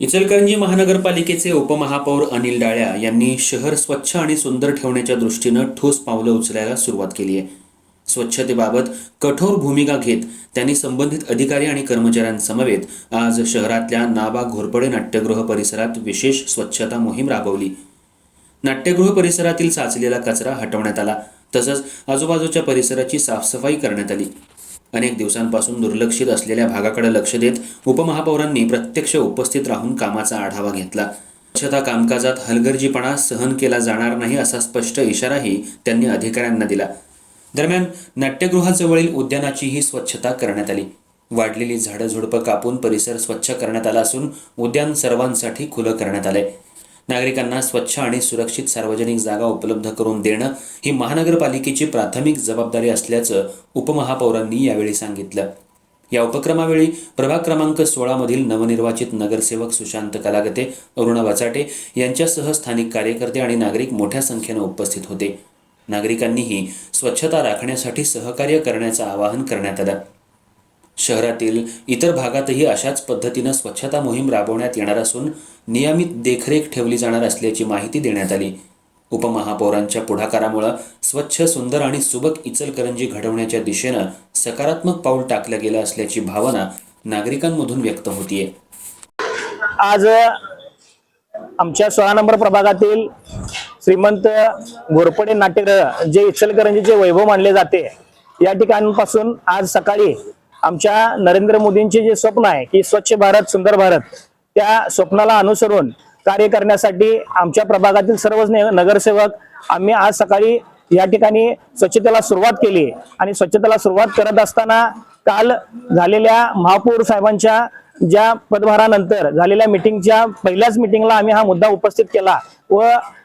इचलकरंजी महानगरपालिकेचे उपमहापौर अनिल डाळ्या यांनी शहर स्वच्छ आणि सुंदर ठेवण्याच्या दृष्टीनं ठोस पावलं उचलायला सुरुवात केली आहे. स्वच्छतेबाबत कठोर भूमिका घेत त्यांनी संबंधित अधिकारी आणि कर्मचाऱ्यांसमवेत आज शहरातल्या नाबा घोरपडे नाट्यगृह परिसरात विशेष स्वच्छता मोहीम राबवली. नाट्यगृह परिसरातील साचलेला कचरा हटवण्यात आला तसंच आजूबाजूच्या परिसराची साफसफाई करण्यात आली. अनेक दिवसांपासून दुर्लक्षित असलेल्या भागाकडे लक्ष देत उपमहापौरांनी प्रत्यक्ष उपस्थित राहून कामाचा आढावा घेतला. स्वच्छता कामकाजात हलगर्जीपणा सहन केला जाणार नाही असा स्पष्ट इशाराही त्यांनी अधिकाऱ्यांना दिला. दरम्यान नाट्यगृहाजवळील उद्यानाचीही स्वच्छता करण्यात आली. वाढलेली झाडं झुडपं कापून परिसर स्वच्छ करण्यात आला असून उद्यान सर्वांसाठी खुलं करण्यात आलंय. नागरिकांना स्वच्छ आणि सुरक्षित सार्वजनिक जागा उपलब्ध करून देणं ही महानगरपालिकेची प्राथमिक जबाबदारी असल्याचं उपमहापौरांनी यावेळी सांगितलं. या उपक्रमावेळी प्रभाग क्रमांक सोळामधील नवनिर्वाचित नगरसेवक सुशांत कलागते अरुणा बचाटे यांच्यासह स्थानिक कार्यकर्ते आणि नागरिक मोठ्या संख्येनं उपस्थित होते. नागरिकांनीही स्वच्छता राखण्यासाठी सहकार्य करण्याचं आवाहन करण्यात आलं. शहरातील इतर भागातही अशाच पद्धतीनं स्वच्छता मोहीम राबवण्यात येणार असून नियमित देखरेख ठेवली जाणार असल्याची माहिती देण्यात आली. उपमहापौरांच्या पुढाकारामुळं स्वच्छ सुंदर आणि सुबक इचलकरंजी घडवण्याच्या दिशेनं सकारात्मक पाऊल टाकलं गेलं असल्याची भावना नागरिकांमधून व्यक्त होतीये. आज आमच्या सोळा नंबर प्रभागातील श्रीमंत घोरपडे नाट्यगृह जे इचलकरंजीचे वैभव मानले जाते या ठिकाणपासून आज सकाळी आमच्या नरेंद्र मोदींचे जे स्वप्न आहे की स्वच्छ भारत सुंदर भारत त्या स्वप्नाला अनुसरून कार्य करण्यासाठी आमच्या प्रभागातील सर्वच नगरसेवक आम्ही आज सकाळी या ठिकाणी स्वच्छतेला सुरुवात केली आणि स्वच्छतेला सुरुवात करत असताना काल झालेल्या महापौर साहेबांच्या ज्या पदभारानंतर झालेल्या मिटिंगच्या पहिल्याच मिटिंगला आम्ही हा मुद्दा उपस्थित केला व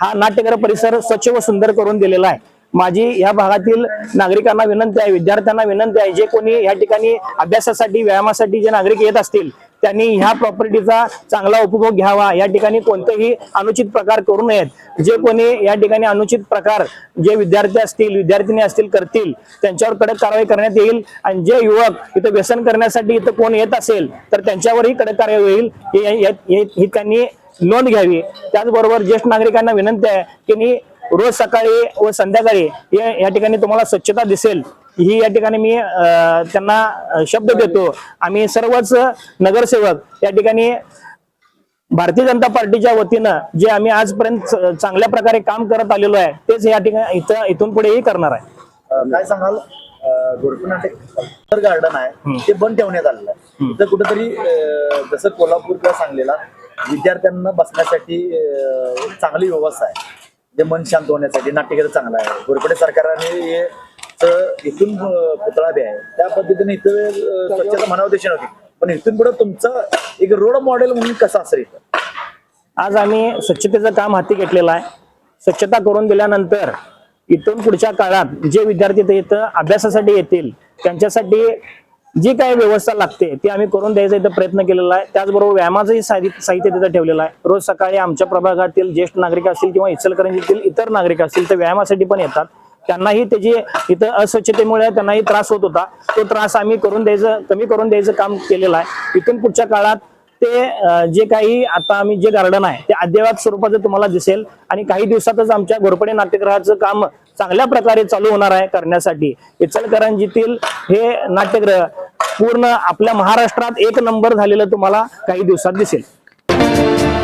हा नाट्यगर परिसर स्वच्छ व सुंदर करून दिलेला आहे. माझी या भागातील नागरिकांना विनंती आहे विद्यार्थ्यांना विनंती आहे जे कोणी या ठिकाणी अभ्यासासाठी व्यायामासाठी जे नागरिक येत असतील त्यांनी ह्या प्रॉपर्टीचा चांगला उपभोग घ्यावा. या ठिकाणी कोणतेही अनुचित प्रकार करू नयेत. जे कोणी या ठिकाणी अनुचित प्रकार जे विद्यार्थी असतील विद्यार्थिनी असतील करतील त्यांच्यावर कडक कारवाई करण्यात येईल. आणि जे युवक इथं व्यसन करण्यासाठी इथं कोण येत असेल तर त्यांच्यावरही कडक कारवाई होईल. हे- ही त्यांनी नोंद घ्यावी. त्याचबरोबर ज्येष्ठ नागरिकांना विनंती आहे की रोज सकाळी व संध्याकाळी या ठिकाणी तुम्हाला स्वच्छता दिसेल. ही या ठिकाणी मी त्यांना शब्द देतो. आम्ही सर्वच नगरसेवक या ठिकाणी भारतीय जनता पार्टीच्या वतीनं जे आम्ही आजपर्यंत चांगल्या प्रकारे काम करत आलेलो आहे तेच या ठिकाणी इथं इथून पुढेही करणार आहे. काय सांगाल? गोरखनाटे गार्डन आहे. ते बंद ठेवण्यात आलेलं आहे. इथं कुठेतरी जसं कोल्हापूर किंवा सांगलीला विद्यार्थ्यांना बसण्यासाठी चांगली व्यवस्था आहे. जे मन शांत होण्यासाठी नाट्यगृह चांगलं आहे. घोरपडे सरकाराने हे इथून पुतळा बी आहे. त्या पद्धतीने इथं स्वच्छता म्हणावं नव्हती. पण इथून पुढे तुमचं एक रोड मॉडेल म्हणून कसा असेल इथं? आज आम्ही स्वच्छतेचं काम हाती घेतलेलं आहे. स्वच्छता करून दिल्यानंतर इथून पुढच्या काळात जे विद्यार्थी ते इथं अभ्यासासाठी येतील त्यांच्यासाठी जी काही व्यवस्था लागते ती आम्ही करून द्यायचा इथं प्रयत्न केलेला आहे. त्याचबरोबर व्यायामाचंही साहित्य साहित्य तिथं ठेवलेलं आहे. रोज सकाळी आमच्या प्रभागातील ज्येष्ठ नागरिक असतील किंवा इचलकरंजीतील इतर नागरिक असतील ते व्यायामासाठी पण येतात. त्यांनाही त्याची इथं अस्वच्छतेमुळे त्यांनाही त्रास होत होता तो त्रास आम्ही करून द्यायचं कमी करून द्यायचं काम केलेलं आहे. इथून पुढच्या काळात ते जे काही आता आम्ही जे गार्डन आहे ते अद्ययावत स्वरूपाचं तुम्हाला दिसेल. आणि काही दिवसातच आमच्या घोरपडे नाट्यगृहाचं काम चांगल्या प्रकारे चालू होणार आहे करण्यासाठी. इचलकरंजीतील हे नाट्यगृह पूर्ण आपल्या महाराष्ट्रात एक नंबर झालेलं तुम्हाला काही दिवसात दिसेल.